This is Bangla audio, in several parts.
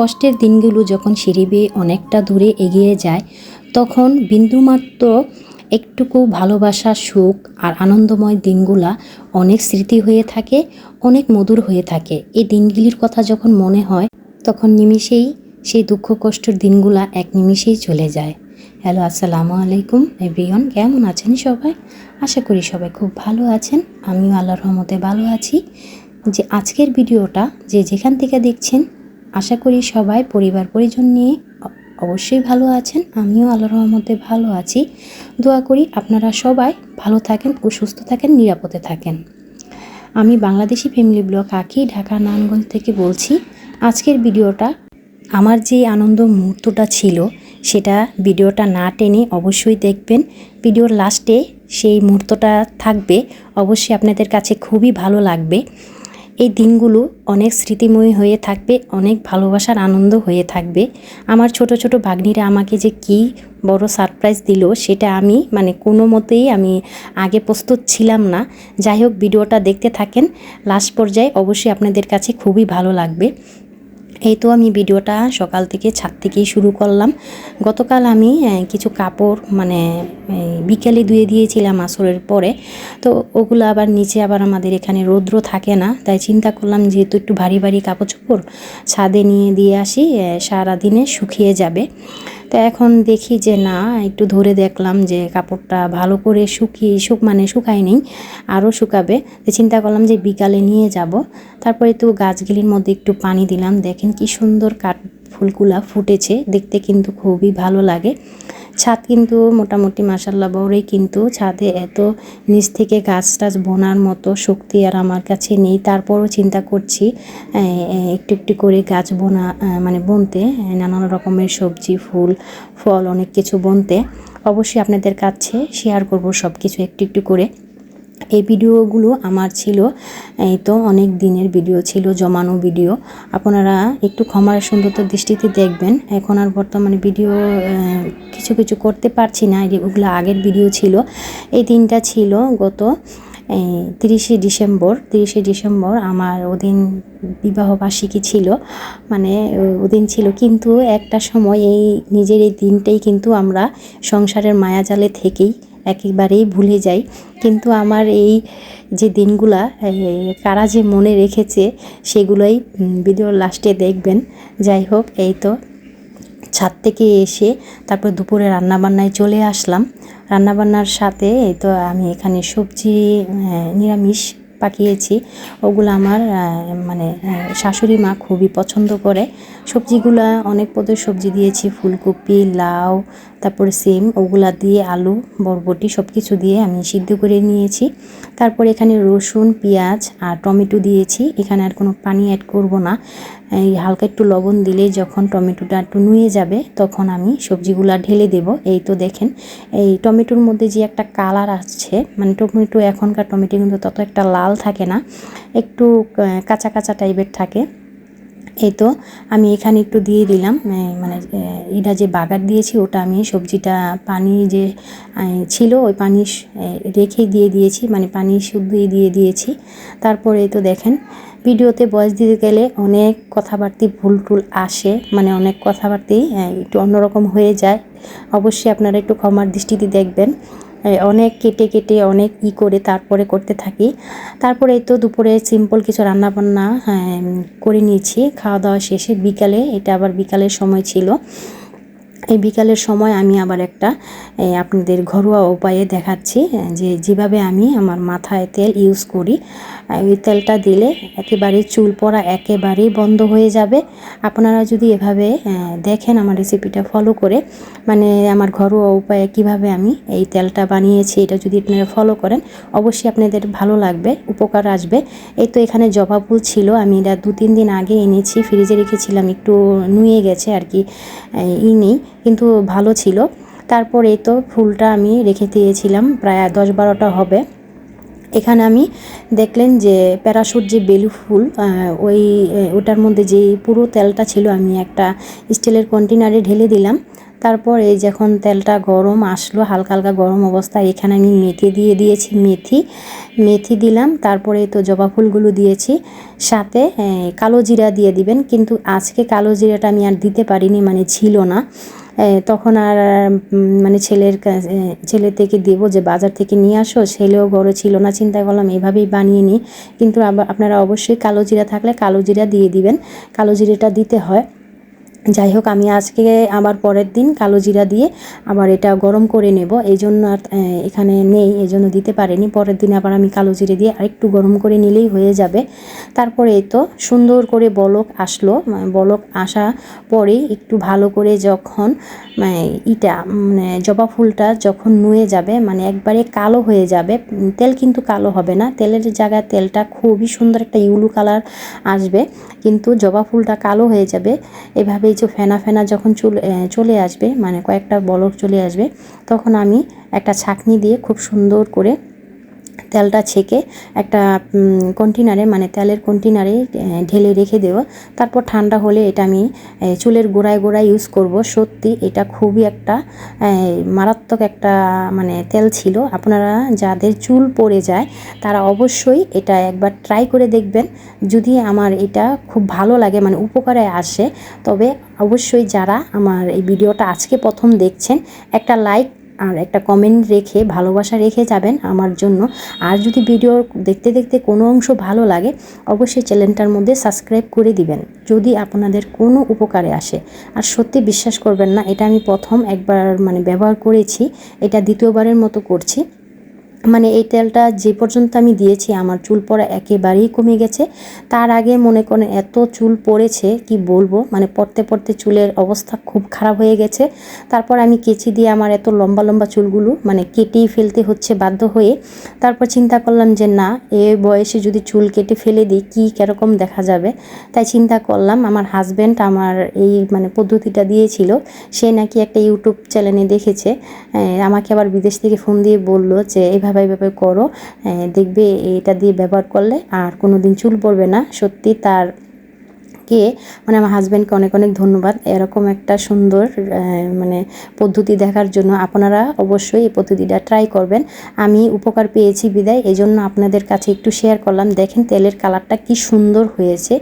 কষ্টের দিনগুলো যখন সিঁড়ি বেয়ে অনেকটা দূরে এগিয়ে যায়, তখন বিন্দুমাত্র একটুকু ভালোবাসা, সুখ আর আনন্দময় দিনগুলা অনেক স্মৃতি হয়ে থাকে, অনেক মধুর হয়ে থাকে। এই দিনগুলির কথা যখন মনে হয়, তখন নিমিষেই সেই দুঃখ কষ্টের দিনগুলা এক নিমিষেই চলে যায়। হ্যালো, আসসালামু আলাইকুম এভরিওয়ান, কেমন আছেন সবাই? আশা করি সবাই খুব ভালো আছেন। আমিও আল্লাহর রহমতে ভালো আছি। যে আজকের ভিডিওটা যে যেখান থেকে দেখছেন আশা করি সবাই পরিবার পরিজন নিয়ে অবশ্যই ভালো আছেন। আমিও আল্লাহর রহমতে ভালো আছি। দোয়া করি আপনারা সবাই ভালো থাকেন ও সুস্থ থাকেন, নিরাপদে থাকেন। আমি বাংলাদেশি ফ্যামিলি ব্লগ আঁকি ঢাকা, নারায়ণগঞ্জ থেকে বলছি, আজকের ভিডিওটা আমার যে আনন্দ মুহূর্তটা ছিল, সেটা ভিডিওটা না টেনে অবশ্যই দেখবেন। ভিডিওর লাস্টে সেই মুহূর্তটা থাকবে। অবশ্যই আপনাদের কাছে খুবই ভালো লাগবে। এই দিনগুলো অনেক স্মৃতিময়ী হয়ে থাকবে, অনেক ভালোবাসার আনন্দ হয়ে থাকবে। আমার ছোট ছোট ভাগ্নিরা আমাকে যে কি বড় সারপ্রাইজ দিল সেটা আমি মানে কোনো মতেই আমি আগে প্রস্তুত ছিলাম না। যাই হোক, ভিডিওটা দেখতে থাকেন। লাস্ট পর্যায়ে অবশ্যই আপনাদের কাছে খুবই ভালো লাগবে। এই তো আমি ভিডিওটা সকাল থেকে ছাদ থেকেই শুরু করলাম। গতকাল আমি কিছু কাপড় মানে বিকেলে ধুয়ে দিয়েছিলাম আসরের পরে। তো ওগুলো আবার নিচে আবার আমাদের এখানে রৌদ্র থাকে না, তাই চিন্তা করলাম যেহেতু একটু ভারী ভারী কাপড় চোপড় ছাদে নিয়ে দিয়ে আসি সারাদিনে শুকিয়ে যাবে। তো এখন দেখি যে না, একটু ধরে দেখলাম যে কাপড়টা ভালো করে শুকিয়ে শুক মানে শুকায় নেই আরও শুকাবে। তো চিন্তা করলাম যে বিকালে নিয়ে যাব। তারপরে তো গাছগুলির মধ্যে একটু পানি দিলাম। দেখেন কি সুন্দর কাঠ ফুলগুলা ফুটেছে। দেখতে কিন্তু খুবই ভালো লাগে। ছাদ কিন্তু মোটামুটি মাসাল্লা বড়ই কিন্তু। ছাদে এত নিচ থেকে গাছ টাছ বোনার মতো শক্তি আর আমার কাছে নেই। তারপরও চিন্তা করছি একটু একটু করে গাছ বোনা মানে বনতে নানান রকমের সবজি, ফুল, ফল, অনেক কিছু বনতে। অবশ্যই আপনাদের কাছে শেয়ার করব সব কিছু একটু একটু করে। এই ভিডিওগুলো আমার ছিল, এই তো অনেক দিনের ভিডিও ছিল, জমানো ভিডিও। আপনারা একটু ক্ষমার সুন্দরতার দৃষ্টিতে দেখবেন। এখন আর বর্তমানে ভিডিও কিছু কিছু করতে পারছি না। ওগুলো আগের ভিডিও ছিল। এই দিনটা ছিল গত তিরিশে ডিসেম্বর। তিরিশে ডিসেম্বর আমার ওদিন বিবাহবার্ষিকী ছিল। মানে ওদিন ছিল। কিন্তু একটা সময় এই নিজের এই দিনটাই কিন্তু আমরা সংসারের মায়াজালে থেকেই একেবারেই ভুলে যাই। কিন্তু আমার এই যে দিনগুলা কারা যে মনে রেখেছে, সেগুলোই ভিডিওর লাস্টে দেখবেন। যাই হোক, এই তো ছাদ থেকে এসে তারপর দুপুরে রান্নাবান্নায় চলে আসলাম। রান্নাবান্নার সাথে এই তো আমি এখানে সবজি নিরামিষ পাকিয়েছি ওগুলো আমার মানে শাশুড়ি মা খুবই পছন্দ করে। সবজিগুলো অনেক পদের সবজি দিয়েছি, ফুলকপি, লাউ, তারপরে সিম, ওগুলা দিয়ে আলু, বরবটি সব কিছু দিয়ে আমি সিদ্ধ করে নিয়েছি। তারপর এখানে রসুন, পেঁয়াজ আর টমেটো দিয়েছি। এখানে আর কোনো পানি অ্যাড করব না। এই হালকা একটু লবণ দিলে যখন টমেটোটা একটু নুয়ে যাবে, তখন আমি সবজিগুলা ঢেলে দেব। এই তো দেখেন, এই টমেটোর মধ্যে যে একটা কালার আসছে মানে টমেটো এখনকার টমেটো কিন্তু তত একটা লাল থাকে না, একটু কাঁচা কাঁচা টাইপের থাকে। এই তো আমি এখানে একটু দিয়ে দিলাম মানে এটা যে বাগার দিয়েছি, ওটা আমি সবজিটা পানি যে ছিল, ওই পানি রেখে দিয়ে দিয়েছি মানে পানি শুদ্ধই দিয়ে দিয়েছি। তারপরে তো দেখেন ভিডিওতে বয়স দিতে গেলে অনেক কথাবার্তি ভুল টুল আসে মানে অনেক কথাবার্তি একটু অন্যরকম হয়ে যায়। অবশ্যই আপনারা একটু ক্ষমার দৃষ্টিতে দেখবেন। অনেক কেটে কেটে অনেক ই করে তারপরে করতে থাকি। তারপরে তো দুপুরে সিম্পল কিছু রান্নাবান্না হ্যাঁ, করে নিয়েছি। খাওয়া দাওয়া শেষে বিকালে এটা আবার বিকালের সময় ছিল। এই বিকালের সময় আমি আবার একটা আপনাদের ঘরোয়া উপায়ে দেখাচ্ছি, যে যেভাবে আমি আমার মাথায় তেল ইউজ করি ওই তেলটা দিলে একেবারে চুল পড়া একেবারেই বন্ধ হয়ে যাবে। আপনারা যদি এভাবে দেখেন আমার রেসিপিটা ফলো করে মানে আমার ঘরোয়া উপায়ে কীভাবে আমি এই তেলটা বানিয়েছি, এটা যদি আপনারা ফলো করেন, অবশ্যই আপনাদের ভালো লাগবে, উপকার আসবে। এই তো এখানে জবা ফুল ছিল, আমি এটা দু তিন দিন আগে এনেছি ফ্রিজে রেখেছিলাম, একটু নুয়ে গেছে আর কি ই নেই। কিন্তু ভালো ছিল। তারপর এই তো ফুলটা আমি রেখে দিয়েছিলাম, প্রায় দশ বারোটা হবে। এখানে আমি দেখলেন যে প্যারাশুট যে বেলু ফুল ওই ওটার মধ্যে যে পুরো তেলটা ছিল, আমি একটা স্টিলের কন্টেনারে ঢেলে দিলাম। তারপর এই যখন তেলটা গরম আসলো, হালকা হালকা গরম অবস্থায় এখানে আমি মেথি দিয়ে দিয়েছি, মেথি মেথি দিলাম। তারপরে তো জবা ফুলগুলো দিয়েছি। সাথে কালো জিরা দিয়ে দিবেন, কিন্তু আজকে কালো জিরাটা আমি আর দিতে পারিনি মানে ছিল না। তখন আর মানে ছেলের ছেলে থেকে দেবো যে বাজার থেকে নিয়ে আসো। ছেলেও বড় ছিল না, চিন্তা করলাম এভাবেই বানিয়ে নিই। কিন্তু আবার আপনারা অবশ্যই কালো জিরা থাকলে কালো জিরা দিয়ে দিবেন। কালো জিরাটা দিতে হয়। যাই হোক আমি আজকে আবার পরের দিন কালো জিরা দিয়ে আবার এটা গরম করে নেব। এই জন্য আর এখানে নেই, এই জন্য দিতে পারিনি। পরের দিন আবার আমি কালো জিরে দিয়ে আরেকটু গরম করে নিলেই হয়ে যাবে। তারপরে তো সুন্দর করে বলক আসলো। বলক আসা পরে একটু ভালো করে যখন ইটা মানে জবা ফুলটা যখন নুয়ে যাবে মানে একবারে কালো হয়ে যাবে তেল কিন্তু কালো হবে না। তেলের জায়গায় তেলটা খুবই সুন্দর একটা ইউলু কালার আসবে, কিন্তু জবা ফুলটা কালো হয়ে যাবে। এভাবে যে ফেনা ফেনা যখন চলে চলে আসবে মানে কয়েকটা বলক চলে আসবে, তখন আমি একটা ছাঁকনি দিয়ে খুব সুন্দর করে তেলটা ছেঁকে একটা কন্টেনারে মানে তেলের কন্টেনারে ঢেলে রেখে দেবো তারপর ঠান্ডা হলে এটা আমি চুলের গোড়ায় গোড়ায় ইউজ করব। সত্যি এটা খুবই একটা মারাত্মক একটা মানে তেল ছিল। আপনারা যাদের চুল পড়ে যায়, তারা অবশ্যই এটা একবার ট্রাই করে দেখবেন। যদি আমার এটা খুব ভালো লাগে মানে উপকারে আসে, তবে অবশ্যই যারা আমার এই ভিডিওটা আজকে প্রথম দেখছেন, একটা লাইক আর একটা কমেন্ট রেখে, ভালোবাসা রেখে যাবেন আমার জন্য। আর যদি ভিডিও দেখতে দেখতে কোনো অংশ ভালো লাগে, অবশ্যই চ্যানেলটার মধ্যে সাবস্ক্রাইব করে দিবেন, যদি আপনাদের কোনো উপকারে আসে। আর সত্যি বিশ্বাস করবেন না, এটা আমি প্রথম একবার মানে ব্যবহার করেছি, এটা দ্বিতীয়বারের মতো করছি। মানে এই তেলটা যে পর্যন্ত আমি দিয়েছি, আমার চুল পড়া একেবারেই কমে গেছে। তার আগে মনে করেন এত চুল পড়েছে, কি বলব? মানে পড়তে পড়তে চুলের অবস্থা খুব খারাপ হয়ে গেছে। তারপর আমি কেচি দিয়ে আমার এত লম্বা লম্বা চুলগুলো মানে কেটেই ফেলতে হচ্ছে বাধ্য হয়ে। তারপর চিন্তা করলাম যে, না, এ বয়সে যদি চুল কেটে ফেলে দিই, কী কীরকম দেখা যাবে? তাই চিন্তা করলাম, আমার হাজব্যান্ড আমার এই মানে পদ্ধতিটা দিয়েছিল। সে নাকি একটা ইউটিউব চ্যানেলে দেখেছে। আমাকে আবার বিদেশ থেকে ফোন দিয়ে বলল যে এইভাবে এইভাবে করো দেখবে এটা দিয়ে ব্যবহার করলে আর কোনো দিন চুল পড়বে না। সত্যি তার কে মানে আমার হাজব্যান্ডকে অনেক অনেক ধন্যবাদ। এরকম একটা সুন্দর মানে পদ্ধতি দেখার জন্য আপনারা অবশ্যই এই পদ্ধতিটা ট্রাই করবেন। আমি উপকার পেয়েছি বিদায় এই জন্য আপনাদের কাছে একটু শেয়ার করলাম। দেখেন তেলের কালারটা কি সুন্দর হয়েছে,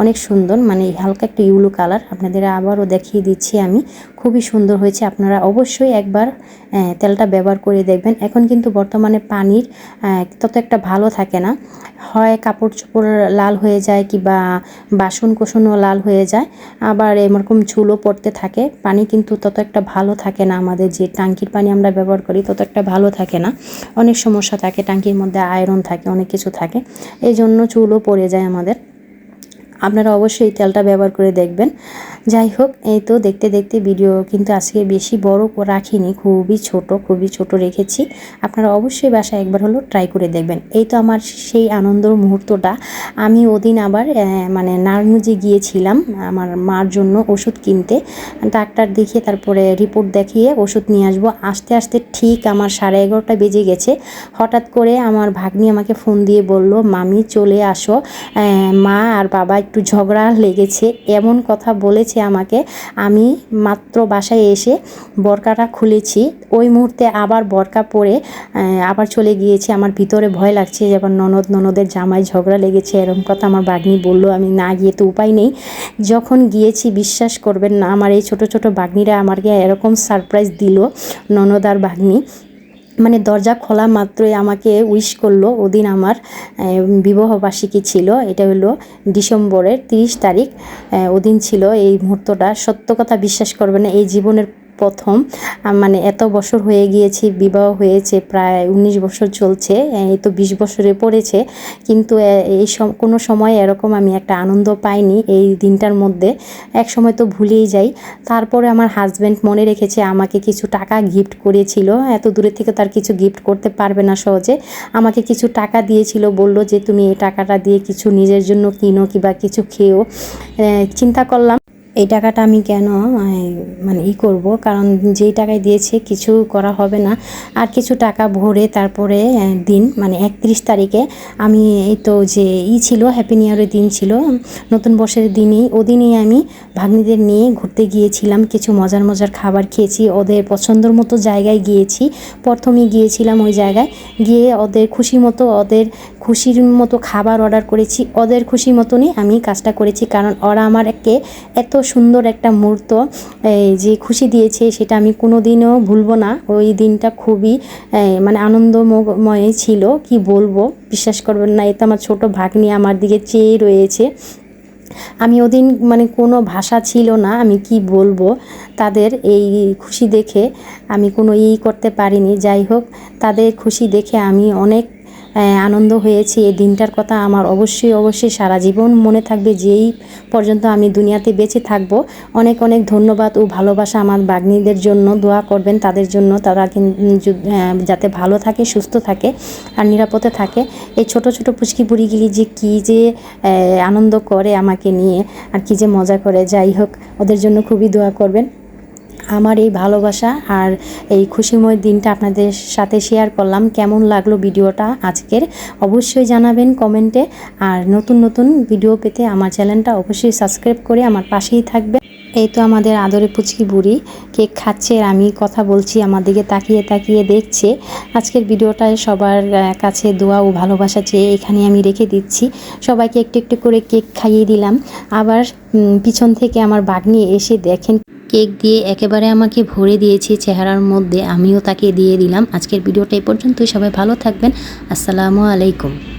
অনেক সুন্দর মানে হালকা একটা ইউলো কালার আপনাদের আবারও দেখিয়ে দিচ্ছি আমি। খুবই সুন্দর হয়েছে। আপনারা অবশ্যই একবার তেলটা ব্যবহার করে দেখবেন। এখন কিন্তু বর্তমানে পানির তত একটা ভালো থাকে না। হয় কাপড় চোপড় লাল হয়ে যায় কিংবা বাসন কোসনও লাল হয়ে যায়। আবার এরকম চুলও পড়তে থাকে। পানি কিন্তু তত একটা ভালো থাকে না আমাদের যে টাঙ্কির পানি আমরা ব্যবহার করি, তত একটা ভালো থাকে না। অনেক সমস্যা থাকে, টাঙ্কির মধ্যে আয়রন থাকে, অনেক কিছু থাকে। এই জন্য চুলও পড়ে যায় আমাদের। আপনারা অবশ্যই এই তেলটা ব্যবহার করে দেখবেন। যাই হোক, এই তো দেখতে দেখতে ভিডিও কিন্তু আজকে বেশি বড় রাখিনি, খুবই ছোট খুবই ছোট রেখেছি। আপনারা অবশ্যই বাসায় একবার হলো ট্রাই করে দেখবেন। এই তো আমার সেই আনন্দর মুহূর্তটা। আমি ওদিন আবার মানে নারায়ণগঞ্জে গিয়েছিলাম আমার মার জন্য ওষুধ কিনতে। ডাক্তার দেখিয়ে তারপরে রিপোর্ট দেখিয়ে ওষুধ নিয়ে আসব। আসতে আসতে ঠিক আমার সাড়ে এগারোটা বেজে গেছে। হঠাৎ করে আমার ভাগ্নি আমাকে ফোন দিয়ে বলল, মামি চলে আসো। মা আর বাবা একটু ঝগড়া লেগেছে, এমন কথা বলেছে আমাকে। আমি মাত্র বাসায় এসে বরকাটা খুলেছি। ওই মুহূর্তে আবার বরকা পরে আবার চলে গিয়েছি। আমার ভিতরে ভয় লাগছে যেমন ননদ ননদের জামাই ঝগড়া লেগেছে, এরকম কথা আমার বাগ্নি বলল। আমি না গিয়ে তো উপায় নেই। যখন গিয়েছি, বিশ্বাস করবেন না, আমার এই ছোট ছোট বাগ্নিরা আমাকে এরকম সারপ্রাইজ দিল, ননদ আর বাগ্নি। মানে দরজা খোলা মাত্রই আমাকে উইশ করল ওদিন আমার বিবাহবার্ষিকী ছিল, এটা হলো ডিসেম্বরের তিরিশ তারিখ ওদিন ছিল এই মুহূর্তটা। সত্য কথা বিশ্বাস করবে না, এই জীবনের প্রথম মানে এত বছর হয়ে গিয়েছি, বিবাহ হয়েছে, প্রায় উনিশ বছর চলছে, এই তো বিশ বছরে পড়েছে, কিন্তু এই সম, কোনো সময় এরকম আমি একটা আনন্দ পাইনি এই দিনটার মধ্যে। এক সময় তো ভুলেই যাই। তারপরে আমার হাজব্যান্ড মনে রেখেছে, আমাকে কিছু টাকা গিফট করেছিল। এত দূরে থেকে তার কিছু গিফট করতে পারবে না সহজে। আমাকে কিছু টাকা দিয়েছিল, বলল যে, তুমি এই টাকাটা দিয়ে কিছু নিজের জন্য কিনো কিংবা কিছু খেয়েও চিন্তা করলাম। এই টাকাটা আমি কেন মানে ই করব? কারণ যেই টাকায় দিয়েছে কিছু করা হবে না। আর কিছু টাকা ভরে তারপরে দিন মানে একত্রিশ তারিখে আমি এই তো যে ই ছিল হ্যাপি নিউ ইয়ারের দিন ছিল, নতুন বর্ষের দিনই ওদিনই আমি ভাগ্নিদের নিয়ে ঘুরতে গিয়েছিলাম, কিছু মজার মজার খাবার খেয়েছি, ওদের পছন্দের মতো জায়গায় গিয়েছি। প্রথমে গিয়েছিলাম ওই জায়গায়, গিয়ে ওদের খুশি মতো, ওদের খুশির মতো খাবার অর্ডার করেছি, ওদের খুশি মতনই আমি কাজটা করেছি, কারণ ওরা আমারকে এত সুন্দর একটা মুহূর্ত যে খুশি দিয়েছে সেটা আমি কোনো দিনও ভুলবো না। ওই দিনটা খুবই মানে আনন্দময় ছিল, কি বলব? বিশ্বাস করবেন না এতে আমার ছোট ভাগ্নি আমার দিকে চেয়ে রয়েছে। আমি ওদিন মানে কোনো ভাষা ছিল না, আমি কি বলব? তাদের এই খুশি দেখে আমি কোনো ই করতে পারিনি। যাই হোক, তাদের খুশি দেখে আমি অনেক আনন্দ হয়েছি। এই দিনটার কথা আমার অবশ্যই অবশ্যই সারা জীবন মনে থাকবে যেই পর্যন্ত আমি দুনিয়াতে বেঁচে থাকব। অনেক অনেক ধন্যবাদ ও ভালোবাসা আমার বাগ্নীদের জন্য। দোয়া করবেন তাদের জন্য। তারা কিন্তু যাতে ভালো থাকে, সুস্থ থাকে আর নিরাপদে থাকে। এই ছোট ছোট পুচকি বুড়িগুলি যে কী যে আনন্দ করে আমাকে নিয়ে আর কি যে মজা করে। যাই হোক, ওদের জন্য খুবই দোয়া করবেন। আমার এই ভালোবাসা আর এই খুশিময় দিনটা আপনাদের সাথে শেয়ার করলাম। কেমন লাগল ভিডিওটা আজকের? অবশ্যই জানাবেন কমেন্টে। আর নতুন নতুন ভিডিও পেতে আমার চ্যানেলটা অবশ্যই সাবস্ক্রাইব করে আমার পাশেই থাকবে এই তো আমাদের আদরে পুচকি বুড়ি। কেক খাচ্ছে আর আমি কথা বলছি, আমার দিকে তাকিয়ে তাকিয়ে দেখছে। আজকের ভিডিওটায় সবার কাছে দোয়া ও ভালোবাসা চেয়ে এখানে আমি রেখে দিচ্ছি। সবাইকে একটু একটু করে কেক খাইয়ে দিলাম। আবার পিছন থেকে আমার বাগনি এসে দেখেন কেক দিয়ে একেবারে আমাকে ভরে দিয়েছে চেহারার মধ্যে, আমিও তাকে দিয়ে দিলাম। আজকের ভিডিওটা এই পর্যন্তই, সবাই ভালো থাকবেন। আসসালামু আলাইকুম।